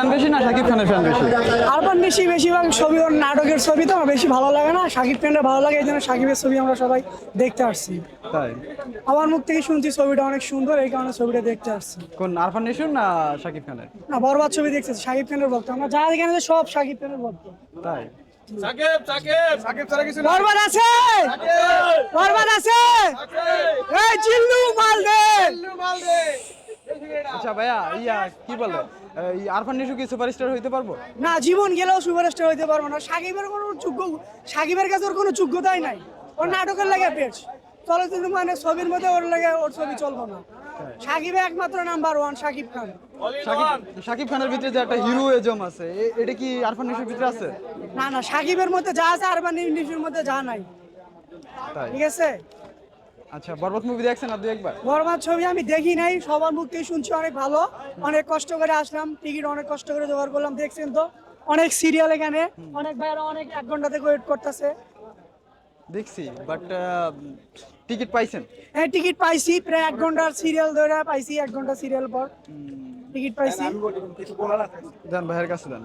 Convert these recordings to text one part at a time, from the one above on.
Fan বেশি না শাকিব খানের ফ্যান বেশি? আরবান বেশি বেশিরভাগ ছবি ওর নাটকের ছবি তো আমার বেশি ভালো লাগে না। সাকিব খানের ভালো লাগে এই জন্য সাকিবের ছবি আমরা সবাই দেখতে আসছি। তাই? আমার মুখ থেকে শুনছি ছবিটা অনেক সুন্দর এই কারণে ছবিটা দেখতে আসছি। কোন আরফান নিশুন না শাকিব খানের? না বরবাদ ছবি দেখছি সাকিব খানের ভক্ত আমরা যা এখানে যে সব সাকিব খানের ভক্ত তাই? বরবাদ আছে! বরবাদ আছে এই চিল্লু মাল দে আচ্ছা ভাইয়া ইয়া কি বলে এই আরফান নিশু কি সুপারস্টার হইতে পারব? না জীবন গেলেও সুপারস্টার হইতে পারব না। সাকিবের কোনো যোগ্য সাকিবের কাছে ওর কোনো যোগ্যতাই নাই। ওর নাটকের লাগে পেজ চলচ্চিত্র মানে ছবির মধ্যে ওর লাগে ওর ছবি চলবো না। সাকিবে একমাত্র নাম্বার ওয়ান সাকিব খান। শাকিব খানের ভিতরে যে একটা হিরোইজম আছে এটা কি আরফান নিশুর ভিতরে আছে? না না সাকিবের মধ্যে যা আছে আর বা মধ্যে যা নাই। ঠিক আছে? আচ্ছা বরবাদ মুভি দেখছেন আর দুই একবার? বরবাদ ছবি আমি দেখি নাই সবার মুখ থেকে শুনছি অনেক ভালো। অনেক কষ্ট করে আসলাম টিকিট অনেক কষ্ট করে জোগাড় করলাম দেখছেন তো? অনেক সিরিয়াল এখানে অনেক ভাইরা অনেক এক ঘণ্টা থেকে ওয়েট করতেছে। দেখছি বাট টিকিট পাইছেন? হ্যাঁ টিকিট পাইছি প্রায় এক ঘণ্টার সিরিয়াল ধরে পাইছি এক ঘণ্টা সিরিয়াল পর। টিকিট পাইছি। দেন ভাইয়ের কাছে দেন।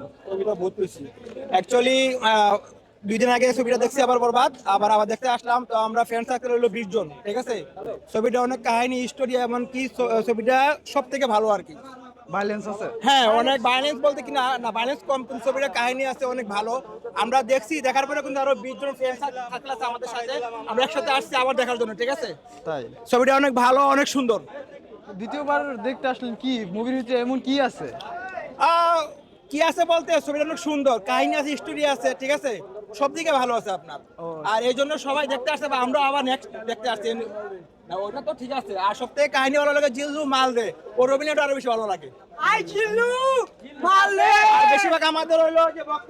অ্যাকচুয়ালি দুই দিন আগে ছবিটা দেখছি আবার বরবাদ আবার আবার দেখতে আসলাম। তো আমরা ফ্রেন্ড সার্কেল হলো বিশ জন ঠিক আছে? ছবিটা অনেক কাহিনী স্টোরি এমনকি ছবিটা সব থেকে ভালো আর কি। ভাইলেন্স আছে? হ্যাঁ অনেক ভাইলেন্স বলতে কি না না ভাইলেন্স কম কিন্তু ছবিটা কাহিনী আছে অনেক ভালো। আমরা দেখছি দেখার পরে কিন্তু আরও বিশ জন ফ্রেন্ড থাকলে আছে আমাদের সাথে। আমরা একসাথে আসছি আবার দেখার জন্য ঠিক আছে? তাই? ছবিটা অনেক ভালো অনেক সুন্দর। দ্বিতীয়বার দেখতে আসলেন কি? মুভির ভিতরে এমন কি আছে? কি আছে বলতে? ছবিটা অনেক সুন্দর। কাহিনী আছে স্টোরি আছে ঠিক আছে? সব দিকে ভালো আছে আপনার। আর এই জন্য সবাই দেখতে আসছে বা আমরা আবার নেক্সট দেখতে আসছি। না ওটা তো ঠিক আছে। আর সব থেকে কাহিনী ভালো লাগে জিলু মাল দে ও রবীন্দ্রটা আরও বেশি ভালো লাগে। আই চিল্লু মারলে আর বেশিরভাগ আমাদের হলো যে ভক্ত